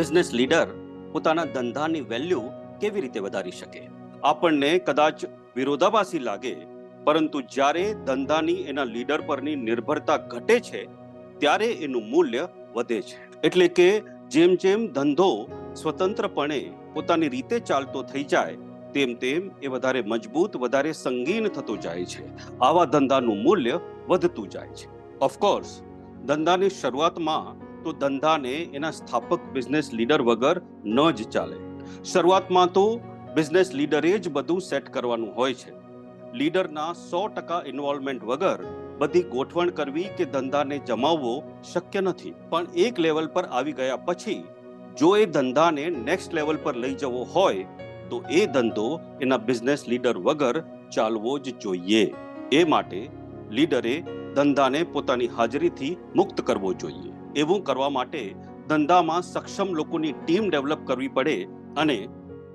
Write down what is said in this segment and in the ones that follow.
Business leader પોતાના ધંધાની value કેવી રીતે વધારી શકે? આપણને કદાચ વિરોધાભાસી લાગે, પરંતુ જ્યારે ધંધાની એના લીડર પરની નિર્ભરતા ઘટે છે, ત્યારે એનું મૂલ્ય વધે છે. એટલે કે જેમ જેમ ધંધો સ્વતંત્રપણે પોતાની રીતે ચાલતો થઈ જાય, તેમ તેમ એ વધારે મજબૂત, વધારે સંગીન થતો જાય છે. આવા ધંધાનું મૂલ્ય વધતું જાય છે. ઓફકોર્સ ધંધાની શરૂઆતમાં તો ધંધાને એના સ્થાપક બિઝનેસ લીડર વગર ન જ ચાલે. શરૂઆતમાં તો બિઝનેસ લીડરે જ બધું સેટ કરવાનું હોય છે. લીડરના સો ટકા ઇન્વોલ્વમેન્ટ વગર બધી ગોઠવણ કરવી કે ધંધાને જમાવવો શક્ય નથી. પણ એક લેવલ પર આવી ગયા પછી જો એ ધંધાને નેક્સ્ટ લેવલ પર લઈ જવો હોય, તો એ ધંધો એના બિઝનેસ લીડર વગર ચાલવો જ જોઈએ. એ માટે લીડરે ધંધાને પોતાની હાજરીથી મુક્ત કરવો જોઈએ. એવું કરવા માટે ધંધામાં સક્ષમ લોકોની ટીમ ડેવલપ કરવી પડે અને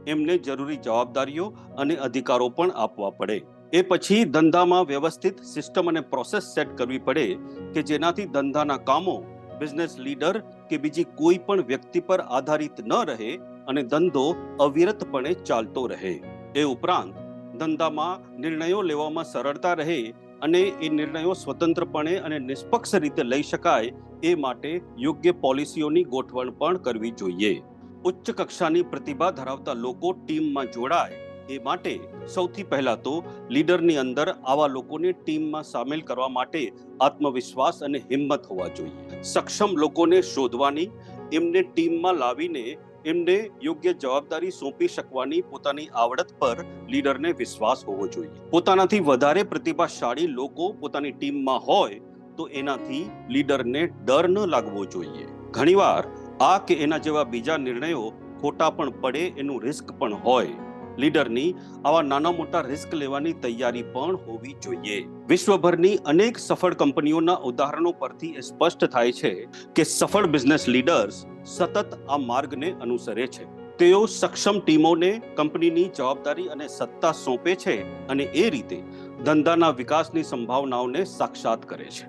એમને જરૂરી જવાબદારીઓ અને અધિકારો પણ આપવા પડે. એ પછી ધંધામાં વ્યવસ્થિત સિસ્ટમ અને પ્રોસેસ સેટ કરવી પડે કે જેનાથી ધંધાના કામો, બિઝનેસ લીડર કે બીજી કોઈ પણ વ્યક્તિ પર આધારિત ન રહે અને ધંધો અવિરતપણે ચાલતો રહે. એ ઉપરાંત ધંધામાં નિર્ણયો લેવામાં સરળતા રહે અને એ નિર્ણયો સ્વતંત્રપણે અને નિષ્પક્ષ રીતે લઈ શકાય એ માટે યોગ્ય પોલિસીઓની ગોઠવણ પણ કરવી જોઈએ. ઉચ્ચ કક્ષાની પ્રતિભા ધરાવતા લોકો ટીમમાં જોડાય એ માટે સૌથી પહેલા તો લીડરની અંદર આવા લોકોને ટીમમાં સામેલ કરવા માટે આત્મવિશ્વાસ અને હિંમત હોવા જોઈએ. સક્ષમ લોકોને શોધવાની, એમને ટીમમાં લાવીને એમને યોગ્ય જવાબદારી સોંપી શકવાની પોતાની આવડત પર લીડરને વિશ્વાસ હોવો જોઈએ. પોતાનાથી વધારે પ્રતિભાશાળી લોકો પોતાની ટીમમાં હોય તો એનાથી લીડરને ડર ન લાગવો જોઈએ. ઘણીવાર આ કે એના જેવા બીજા નિર્ણયો ખોટા પણ પડે એનું રિસ્ક પણ હોય. લીડરની આવા નાના મોટા રિસ્ક લેવાની તૈયારી પણ હોવી જોઈએ. વિશ્વભરની અનેક સફળ કંપનીઓના ઉદાહરણો પરથી એ સ્પષ્ટ થાય છે કે સફળ બિઝનેસ લીડર્સ સતત આ માર્ગને અનુસરે છે. તેઓ સક્ષમ ટીમોને કંપનીની જવાબદારી અને સત્તા સોંપે છે અને એ રીતે ધંધાના વિકાસની સંભાવનાઓને સાક્ષાત કરે છે.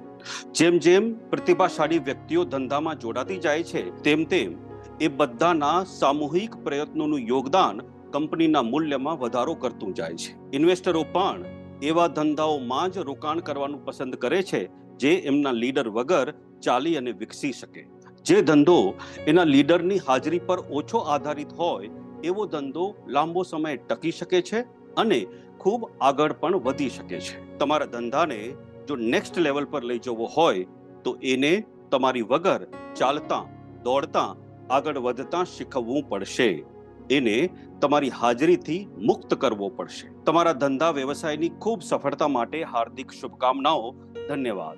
જેમ જેમ પ્રતિભાશાળી વ્યક્તિઓ ધંધામાં જોડાતી જાય છે, તેમ તેમ એ બધાના સામૂહિક પ્રયત્નોનું યોગદાન કંપનીના મૂલ્યમાં વધારો કરતું જાય છે. ઇન્વેસ્ટરો પણ એવા ધંધાઓમાં જ રોકાણ કરવાનું પસંદ કરે છે જે એમના લીડર વગર ચાલી અને વિકસી શકે. જે ધંધો એના લીડરની હાજરી પર ઓછો આધારિત હોય, એવો ધંધો લાંબો સમય ટકી શકે છે અને ખૂબ આગળ પણ વધી શકે છે. તમારા ધંધાને જો નેક્સ્ટ લેવલ પર લઈ જવો હોય, તો એને તમારી વગર ચાલતા, દોડતા આગળ વધતા શીખવવું પડશે. એને તમારી હાજરીથી મુક્ત કરવો પડશે. તમારા ધંધા વ્યવસાયની ખૂબ સફળતા માટે હાર્દિક શુભકામનાઓ. ધન્યવાદ.